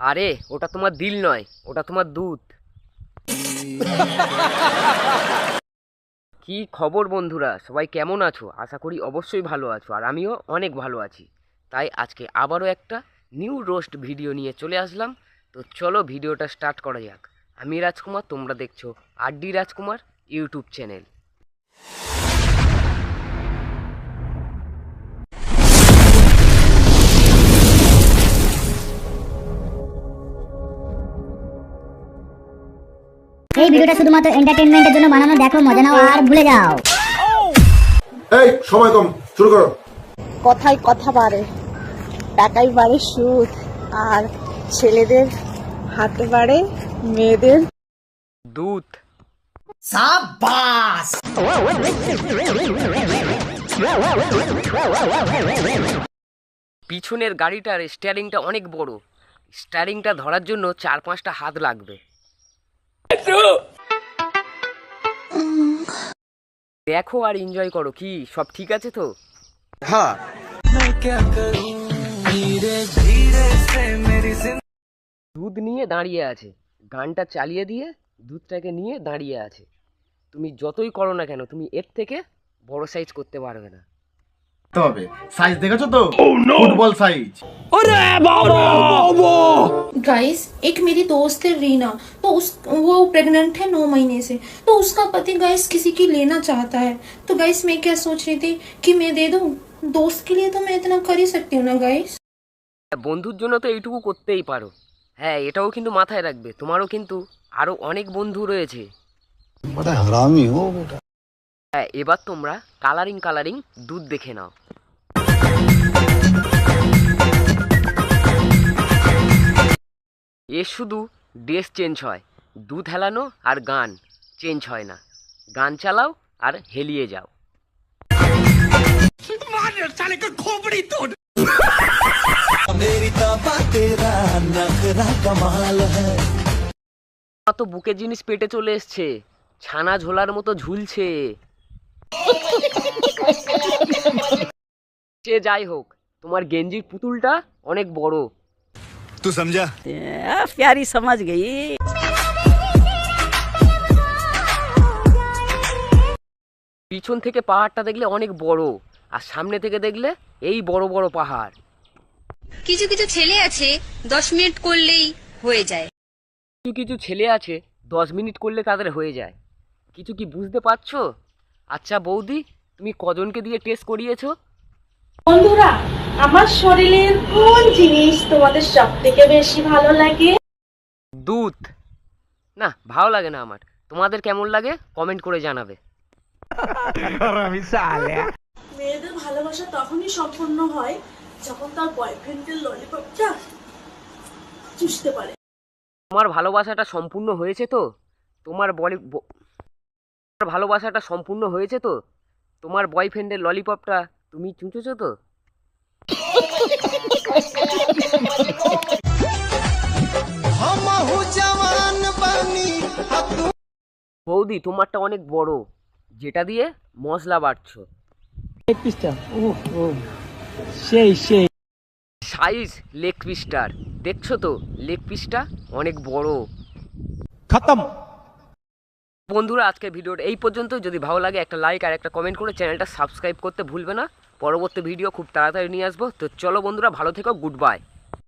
আরে, ওটা তোমার দিল নয়, ওটা তোমার দুধ। কি খবর বন্ধুরা? সবাই কেমন আছো? আশা করি অবশ্যই ভালো আছো, আর আমিও অনেক ভালো আছি। তাই আজকে আবারও একটা নিউ রোস্ট ভিডিও নিয়ে চলে আসলাম। তো চলো ভিডিওটা স্টার্ট করা যাক। আমি রাজকুমার, তোমরা দেখছ আর ডি রাজকুমার ইউটিউব চ্যানেল। এই ভিডিওটা শুধুমাত্র এন্টারটেনমেন্টের জন্য বানানো দেখো মজা নাও আর ভুলে যাও। এই সময় কম শুরু করো। কথায় কথা বাড়ে টাকাই বাড়ে সুদ আর ছেলেদের হাতে বাড়ে মেয়েদের দুধ। পিছনের গাড়িটার স্টিয়ারিংটা অনেক বড়। স্টিয়ারিংটা ধরার জন্য চার পাঁচটা হাত লাগবে। দেখো আর এনজয় করো কি? সব ঠিক আছে তো? হ্যাঁ। দুধ নিয়ে দাঁড়িয়ে আছে। গানটা চালিয়ে দিয়ে দুধটাকে নিয়ে দাঁড়িয়ে আছে। তুমি যতই করো না কেন তুমি এর থেকে বড় সাইজ করতে পারবে না। তবে সাইজ দেখেছো তো ফুটবল সাইজ गाइस एक मेरी दोस्त है रीना तो उस वो प्रेग्नेंट है नौ महीने से तो उसका पति गाइस किसी की लेना चाहता है तो गाइस मैं क्या सोच रही थी कि मैं दे दूं दोस्त के लिए तो मैं इतना कर ही सकती हूँ ना गाइस বন্ধুর জন্য তো এইটুকু করতেই পারো হ্যাঁ এটাও কিন্তু মাথায় রাখবে তোমারও কিন্তু আরও অনেক বন্ধু রয়েছে बड़ा हरामी हो बेटा হ্যাঁ এবার তোমরা কালারিং কালারিং দুধ দেখে নাও। এ শুধু ড্রেস চেঞ্জ হয়, দুধ হেলানো আর গান চেঞ্জ হয় না। গান চালাও আর হেলিয়ে যাও। তো বুকের জিনিস পেটে চলে এসছে, ছানা ঝোলার মতো ঝুলছে। সে যাই হোক তোমার গেঞ্জির পুতুলটা অনেক বড়। তো সমঝা প্যারি সমাজ গেই। পিছন থেকে পাহাড়টা দেখলে অনেক বড় আর সামনে থেকে দেখলে এই বড় বড় পাহাড়। কিছু কিছু ছেলে আছে দশ মিনিট করলেই হয়ে যায়। কিছু কিছু ছেলে আছে দশ মিনিট করলে তাদের হয়ে যায়। কিছু কি বুঝতে পারছ? আচ্ছা বৌদি তুমি কজনকে দিয়ে টেস্ট করিয়েছো? বন্ধুরা আমার শরীরের কোন জিনিস তোমাদের সব থেকে বেশি ভালো লাগে? দুধ। না ভালো লাগে না আমার। তোমাদের কেমন লাগে? কমেন্ট করে জানাবে। মেয়েদের ভালোবাসা তখনই সম্পূর্ণ হয় যখন তার বয়ফ্রেন্ডের ললিপপটা চুষতে পারে। তোমার ভালোবাসাটা সম্পূর্ণ হয়েছে তো? তোমার বলি তোমার ভালোবাসাটা সম্পূর্ণ হয়েছে তো? তোমার বয়ফ্রেন্ডের ললিপপটা তুমি চুঁচেছো তো? বৌদি তোমারটা অনেক বড়। যেটা দিয়ে মশলা বাড়ছো। সেই সেই। সাইজ লেগ পিসটার দেখছ তো লেগ পিসটা অনেক বড়। খতম। বন্ধুরা আজকে ভিডিওর এই পর্যন্ত যদি ভালো লাগে, একটা লাইক আর একটা কমেন্ট করে চ্যানেলটা সাবস্ক্রাইব করতে ভুলবে না। পরবর্তী ভিডিও খুব তাড়াতাড়ি নিয়ে আসব। তো চলো বন্ধুরা, ভালো থেকো গুড বাই